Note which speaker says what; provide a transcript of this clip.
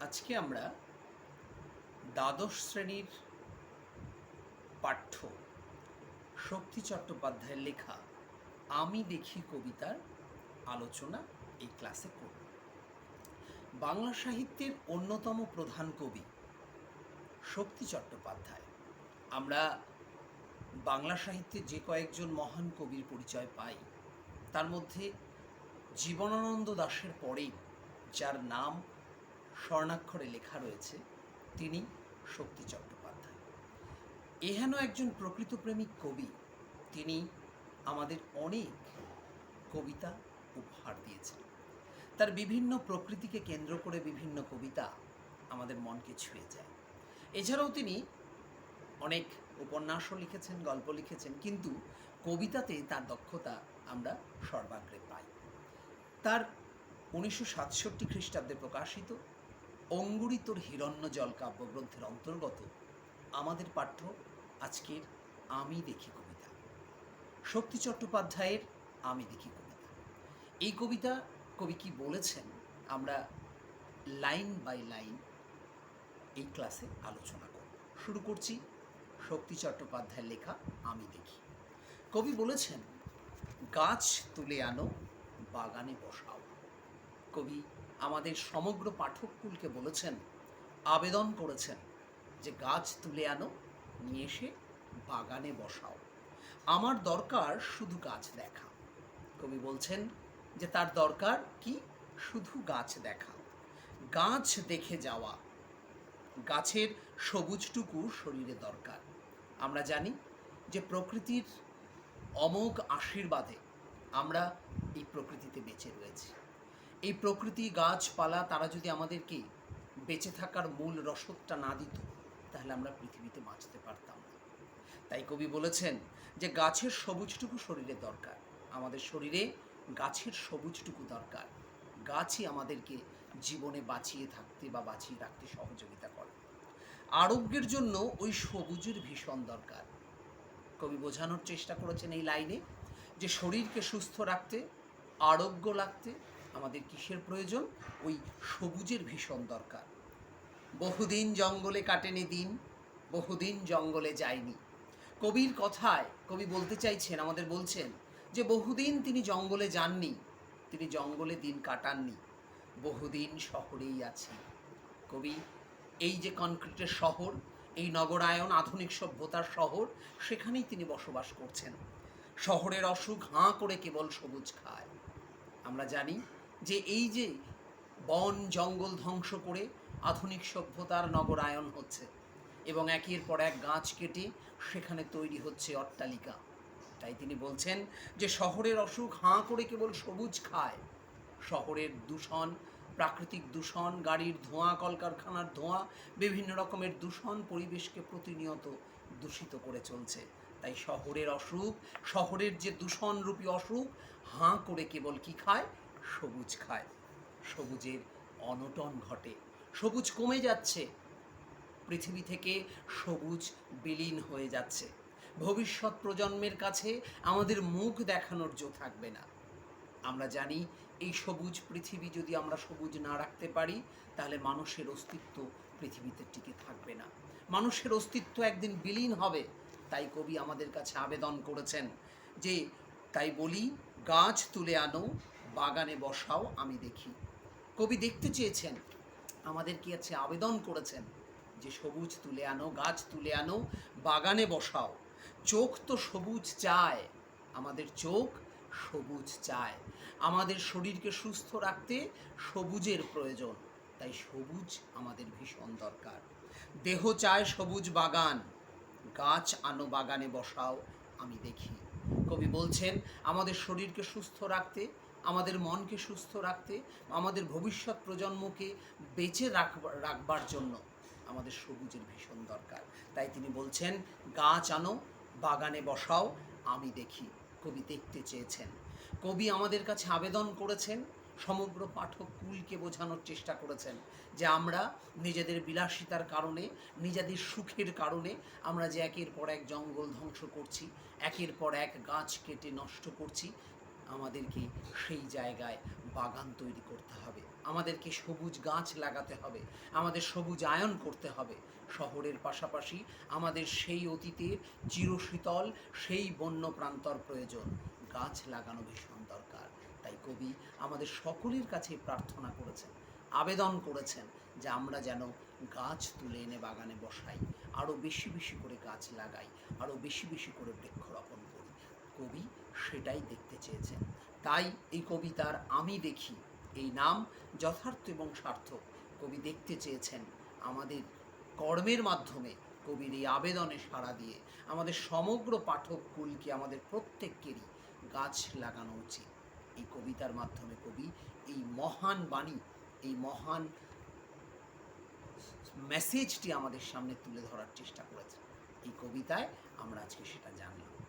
Speaker 1: আজকে আমরা দ্বাদশ শ্রেণির পাঠ্য শক্তি চট্টোপাধ্যায়ের লেখা আমি দেখি কবিতার আলোচনা এই ক্লাসে করব। বাংলা সাহিত্যের অন্যতম প্রধান কবি শক্তি চট্টোপাধ্যায়। আমরা বাংলা সাহিত্যে যে কয়েকজন মহান কবির পরিচয় পাই, তার মধ্যে জীবনানন্দ দাশের পরেই, যার নাম স্বর্ণাক্ষরে লেখা রয়েছে, তিনি শক্তি চট্টোপাধ্যায়। এহেন একজন প্রকৃতপ্রেমিক কবি, তিনি আমাদের অনেক কবিতা উপহার দিয়েছেন। তার বিভিন্ন প্রকৃতিকে কেন্দ্র করে বিভিন্ন কবিতা আমাদের মনকে ছুঁয়ে যায়। এছাড়াও তিনি অনেক উপন্যাসও লিখেছেন, গল্প লিখেছেন, কিন্তু কবিতাতে তার দক্ষতা আমরা সর্বাগ্রে পাই। তার উনিশশো সাতষট্টি খ্রিস্টাব্দে প্রকাশিত অঙ্গুরিতর হিরণ্য জল কাব্যগ্রন্থের অন্তর্গত আমাদের পাঠ্য আজকের আমি দেখি কবিতা। শক্তি চট্টোপাধ্যায়ের আমি দেখি কবিতা। এই কবিতা কবি কি বলেছেন আমরা লাইন বাই লাইন এই ক্লাসে আলোচনা করব। শুরু করছি শক্তি চট্টোপাধ্যায়ের লেখা আমি দেখি। কবি বলেছেন, গাছ তুলে আনো, বাগানে বসাও। কবি আমাদের সমগ্র পাঠককুলকে বলেছেন, আবেদন করেছেন যে গাছ তুলে আনো, নিয়ে এসে বাগানে বসাও। আমার দরকার শুধু গাছ দেখা। কবি বলছেন যে তার দরকার কি? শুধু গাছ দেখা। গাছ দেখে যাওয়া। গাছের সবুজটুকু শরীরে দরকার। আমরা জানি যে প্রকৃতির অমোঘ আশীর্বাদে আমরা এই প্রকৃতিতে বেঁচে রয়েছি। এই প্রকৃতি গাছপালা তারা যদি আমাদেরকে বেঁচে থাকার মূল রসদটা না দিত, তাহলে আমরা পৃথিবীতে বাঁচতে পারতাম তাই কবি বলেছেন যে গাছের সবুজটুকু শরীরে দরকার, আমাদের শরীরে গাছের সবুজটুকু দরকার। গাছই আমাদেরকে জীবনে বাঁচিয়ে থাকতে বা বাঁচিয়ে রাখতে সহযোগিতা করে। আরোগ্যের জন্য ওই সবুজের ভীষণ দরকার। কবি বোঝানোর চেষ্টা করেছেন এই লাইনে যে শরীরকে সুস্থ রাখতে, আরোগ্য লাগতে আমাদের কিসের প্রয়োজন? ওই সবুজের ভীষণ দরকার। বহুদিন জঙ্গলে কাটেনি দিন, বহুদিন জঙ্গলে যায়নি। কবির কথায়, কবি বলতে চাইছেন, আমাদের বলছেন যে বহুদিন তিনি জঙ্গলে যাননি, তিনি জঙ্গলে দিন কাটাননি, বহুদিন শহরেই আছে কবি, এই যে কনক্রিটের শহর, এই নগরায়ন আধুনিক সভ্যতার শহর, সেখানেই তিনি বসবাস করছেন। শহরের অসুখ হাঁ করে কেবল সবুজ খায়। আমরা জানি যে এই যে বন, জঙ্গল ধ্বংস করে আধুনিক সভ্যতার নগরায়ন হচ্ছে এবং একের পর এক গাছ কেটে সেখানে তৈরি হচ্ছে অট্টালিকা। তাই তিনি বলছেন যে শহরের অসুখ হাঁ করে কেবল সবুজ খায়। শহরের দূষণ, প্রাকৃতিক দূষণ, গাড়ির ধোঁয়া, কলকারখানার ধোঁয়া, বিভিন্ন রকমের দূষণ পরিবেশকে প্রতিনিয়ত দূষিত করে চলছে। তাই শহরের অসুখ, শহরের যে দূষণরূপী অসুখ, হাঁ করে কেবল কি খায়? সবুজ খায়। সবুজের অনটন ঘটে। সবুজ কমে যাচ্ছে। পৃথিবী থেকে সবুজ বিলীন হয়ে যাচ্ছে। ভবিষ্যৎ প্রজন্মের কাছে আমাদের মুখ দেখানোর জো থাকবে না। আমরা জানি এই সবুজ পৃথিবী যদি আমরা সবুজ না রাখতে পারি, তাহলে মানুষের অস্তিত্ব পৃথিবীতে টিকে থাকবে না। মানুষের অস্তিত্ব একদিন বিলীন হবে, তাই কবি আমাদের কাছে আবেদন করেছেন যে, তাই বলি, গাছ তুলে আনো বাগানে বসাও, আমি দেখি। কবি দেখতে চেয়েছেন, আমাদের কি আছে আবেদন করেছেন? যে সবুজ তুলে আনো, গাছ তুলে আনো, বাগানে বসাও। চোখ তো সবুজ চায়, আমাদের চোখ সবুজ চায়। আমাদের শরীরকে সুস্থ রাখতে সবুজের প্রয়োজন, তাই সবুজ আমাদের ভীষণ দরকার। দেহ চায় সবুজ বাগান, গাছ আনো, বাগানে বসাও, আমি দেখি। কবি বলছেন, আমাদের শরীরকে সুস্থ রাখতে আমাদের মনকে সুস্থ রাখতে, আমাদের ভবিষ্যৎ প্রজন্মকে বেঁচে রাখবার রাখবার জন্য আমাদের সবুজের ভীষণ দরকার। তাই তিনি বলছেন, গাছ আনো, বাগানে বসাও, আমি দেখি কবি দেখতে চেয়েছেন। কবি আমাদের কাছে আবেদন করেছেন, সমগ্র পাঠক কুলকে বোঝানোর চেষ্টা করেছেন যে আমরা নিজেদের বিলাসিতার কারণে, নিজেদের সুখের কারণে আমরা যে একের পর এক জঙ্গল ধ্বংস করছি, একের পর এক গাছ কেটে নষ্ট করছি আমাদেরকে সেই জায়গায় বাগান তৈরি করতে হবে। আমাদেরকে সবুজ গাছ লাগাতে হবে। আমাদের সবুজ আয়ন করতে হবে। শহরের পাশাপাশি আমাদের সেই অতীতের চিরশীতল, সেই বন্য প্রান্তর প্রয়োজন। গাছ লাগানো ভীষণ দরকার। তাই কবি আমাদের সকলের কাছে প্রার্থনা করেছেন, আবেদন করেছেন যে আমরা যেন গাছ তুলে এনে বাগানে বসাই আরও বেশি বেশি করে গাছ লাগাই আরও বেশি বেশি করে বৃক্ষরোপণ কবি সেটাই দেখতে চেয়েছেন। তাই এই কবিতার আমি দেখি। এই নাম যথার্থ এবং সার্থক। কবি দেখতে চেয়েছেন আমাদের কর্মের মাধ্যমে কবির এই আবেদনে সাড়া দিয়ে। আমাদের সমগ্র পাঠক কুলকে, আমাদের প্রত্যেককেরই গাছ লাগানো উচিত। এই কবিতার মাধ্যমে কবি এই মহান বাণী, এই মহান মেসেজটি আমাদের সামনে তুলে ধরার চেষ্টা করেছেন। এই কবিতায় আমরা আজকে সেটা জানলাম।